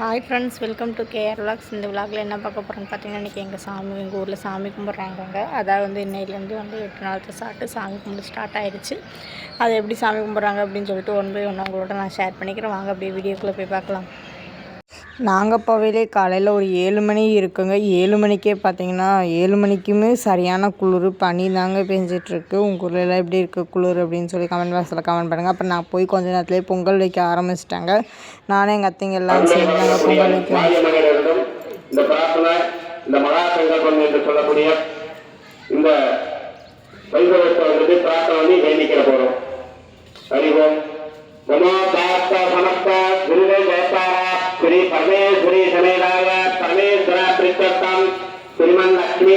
Hi friends welcome to KR vlogs இந்த விலாகில் என்ன பார்க்க போகிறோன்னு பார்த்தீங்கன்னா இன்றைக்கி எங்கள் சாமி எங்கள் ஊரில் சாமி கும்பிட்றாங்க அதாவது வந்து இன்னையிலேருந்து வந்து எட்டு நாள் சாப்பிட்டு சாமி கும்பிட்டு ஸ்டார்ட் ஆயிடுச்சு அதை எப்படி சாமி கும்பிட்றாங்க அப்படின்னு சொல்லிட்டு ஒன் பை ஒன் உங்களோட நான் ஷேர் பண்ணிக்கிறேன். வாங்க அப்படியே வீடியோக்குள்ளே போய் பார்க்கலாம். நாங்கள் போவையிலே காலையில் ஒரு ஏழு மணி இருக்குங்க. ஏழு மணிக்கே பார்த்தீங்கன்னா ஏழு மணிக்குமே சரியான குளிர். பனி தாங்க பெஞ்சிட்ருக்கு. உங்கள் ஊர்லலாம் எப்படி இருக்குது குளிர் அப்படின்னு சொல்லி கமெண்ட் பாக்ஸில் கமெண்ட் பண்ணுங்கள் அப்புறம் நான் போய் கொஞ்ச நேரத்துலேயே பொங்கல் வைக்க ஆரம்பிச்சிட்டாங்க. நானே எங்கள் அத்தைங்க எல்லாம் சேர்ந்தாங்க பொங்கல் வைக்க இந்த பிரார்த்தனை இந்த மகா சங்கல்பம் என்று சொல்லக்கூடிய இந்த வைபவத்தை வந்துட்டு பிரார்த்தனை வந்து வேண்டிக்கிற போகிறோம் அறிவோம். பரமேஸ்வர பிரித்தம் ஸ்ரீமன் லக்ஷ்மி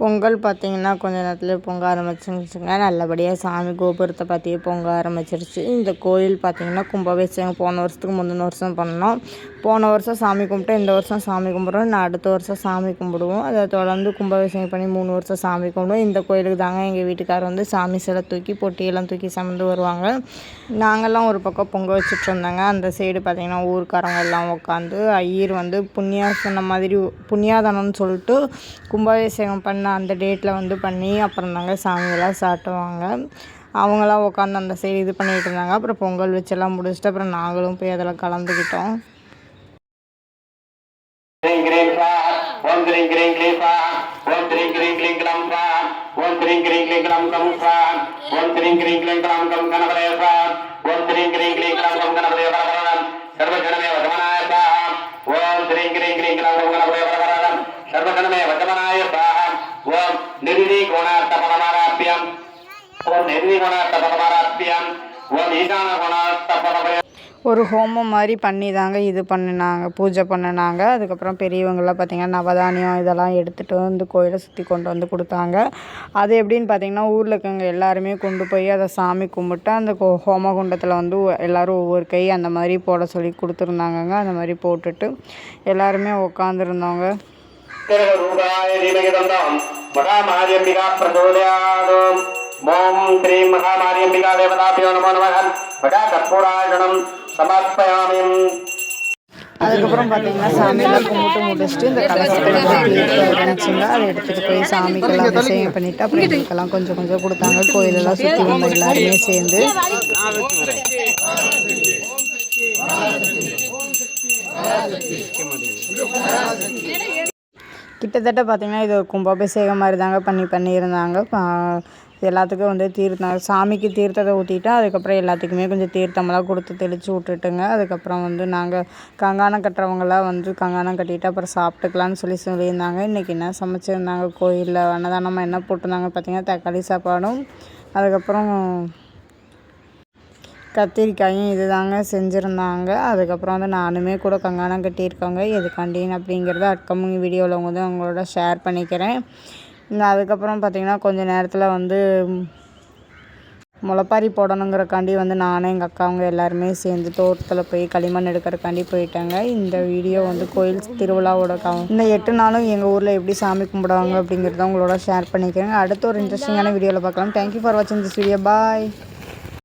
பொங்கல் பார்த்தீங்கன்னா கொஞ்ச நேரத்தில் பொங்க ஆரம்பிச்சிருச்சுங்க. நல்லபடியாக சாமி கோபுரத்தை பார்த்தியே பொங்க ஆரம்பிச்சிருச்சு. இந்த கோயில் பார்த்தீங்கன்னா கும்பாபிஷேகம் போன வருஷத்துக்கு முந்தின வருஷம் பண்ணோம். போன வருஷம் சாமி கும்பிட்டு இந்த வருஷம் சாமி கும்பிட்றோம். நான் அடுத்த வருஷம் சாமி கும்பிடுவோம். அதை தொடர்ந்து கும்பாபிஷேகம் பண்ணி மூணு வருஷம் சாமி கும்பிடுவோம். இந்த கோயிலுக்கு தாங்க எங்கள் வீட்டுக்காரர் வந்து சாமி சிலை தூக்கி பொட்டியெல்லாம் தூக்கி சமந்து வருவாங்க. நாங்கள்லாம் ஒரு பக்கம் பொங்க வச்சுட்டு இருந்தாங்க. அந்த சைடு பார்த்திங்கன்னா ஊருக்காரங்க எல்லாம் உட்காந்து ஐயர் வந்து புண்ணியாசனம் மாதிரி புண்ணியாதனம்னு சொல்லிட்டு கும்பாபிஷேகம் பண்ண அந்த டேட்டில் வந்து பண்ணி அப்புறம் தாங்க சாமியெல்லாம் சாட்டுவாங்க அவங்களாம் உட்காந்து அந்த சைடு இது பண்ணிகிட்டு இருந்தாங்க. அப்புறம் பொங்கல் வச்செல்லாம் முடிச்சுட்டு அப்புறம் நாங்களும் போய் அதில் கலந்துக்கிட்டோம். ह्रीं ஓம் நிர்விகுணார்த்த பரமாராத்தியம். ஓம் நிர்விகுணார்த்த பரமாராத்தியம். ஓம் ஈசான குணார்த்த பரம ஒரு ஹோமம் மாதிரி பண்ணி தாங்க இது பண்ணினாங்க பூஜை பண்ணினாங்க. அதுக்கப்புறம் பெரியவங்களாம் பார்த்திங்கன்னா நவதானியம் இதெல்லாம் எடுத்துகிட்டு வந்து கோயிலை சுற்றி கொண்டு வந்து கொடுத்தாங்க. அது எப்படின்னு பார்த்திங்கன்னா ஊரில் இருக்கவங்க எல்லாருமே கொண்டு போய் அதை சாமி கும்பிட்டு அந்த ஹோம குண்டத்தில் வந்து எல்லோரும் ஒவ்வொரு கை அந்த மாதிரி போட சொல்லி கொடுத்துருந்தாங்கங்க. அந்த மாதிரி போட்டுட்டு எல்லாருமே உட்காந்துருந்தவங்க மகாமாரியம்பிகா பிரச்சோதயாதோம் ஓம் ஸ்ரீம் மகாமாரியம்பிகா தேவதாபியோ நமோ நமக. மகா கற்பூராயணம் சமர்ப்பயாமி அதுக்கப்புறம் பார்த்தீங்கன்னா சாமியெல்லாம் கும்பிட்டு முடிச்சுட்டு இந்த கலசத்தெல்லாம் நினச்சிங்களா? அதை எடுத்துகிட்டு போய் சாமிக்கெல்லாம் அபிஷேகம் பண்ணிட்டு அப்புறம் எங்களுக்கெல்லாம் கொஞ்சம் கொஞ்சம் கொடுத்தாங்க. கோயிலெல்லாம் சுற்றி வந்த எல்லாருமே சேர்ந்து. கிட்டத்தட்ட பார்த்திங்கன்னா இது ஒரு கும்பாபிஷேகம் மாதிரி தாங்க பண்ணி பண்ணியிருந்தாங்க. எல்லாத்துக்கும் வந்து தீர்த்தம் சாமிக்கு தீர்த்தத்தை ஊற்றிட்டு அதுக்கப்புறம் எல்லாத்துக்குமே கொஞ்சம் தீர்த்தமெல்லாம் கொடுத்து தெளித்து விட்டுட்டுங்க. அதுக்கப்புறம் வந்து நாங்கள் கங்காணம் கட்டுறவங்களாம் வந்து கங்காணம் கட்டிட்டு அப்புறம் சாப்பிட்டுக்கலான்னு சொல்லி சொல்லியிருந்தாங்க. இன்றைக்கி என்ன சமைச்சிருந்தாங்க? கோயிலில் அன்னதானமாக என்ன போட்டிருந்தாங்க? பார்த்தீங்கன்னா தக்காளி சாப்பாடும் அதுக்கப்புறம் கத்திரிக்காயும் இது தாங்க செஞ்சுருந்தாங்க. அதுக்கப்புறம் வந்து நானுமே கூட கங்காணம் கட்டியிருக்கோங்க. எதுக்காண்டின்னு அப்படிங்கிறத அட்கமிங் வீடியோவில் வந்து உங்களோட ஷேர் பண்ணிக்கிறேன். அதுக்கப்புறம் பார்த்திங்கன்னா கொஞ்சம் நேரத்தில் வந்து முளைப்பாரி போடணுங்கிறக்காண்டி வந்து நானும் எங்கள் அக்காவங்க எல்லாருமே சேர்ந்து தோட்டத்தில் போய் களிமண் எடுக்கிறக்காண்டி போயிட்டாங்க. இந்த வீடியோ வந்து கோயில் திருவிழாவோட க இந்த எட்டு நாளும் எங்கள் ஊரில் எப்படி சாமி கும்பிடுவாங்க அப்படிங்கிறத உங்களோட ஷேர் பண்ணிக்கிறேங்க. அடுத்த ஒரு இன்ட்ரெஸ்டிங்கான வீடியோவில் பார்க்கலாம் தேங்க்யூ ஃபார் வாட்சிங் திஸ் வீடியோ பாய்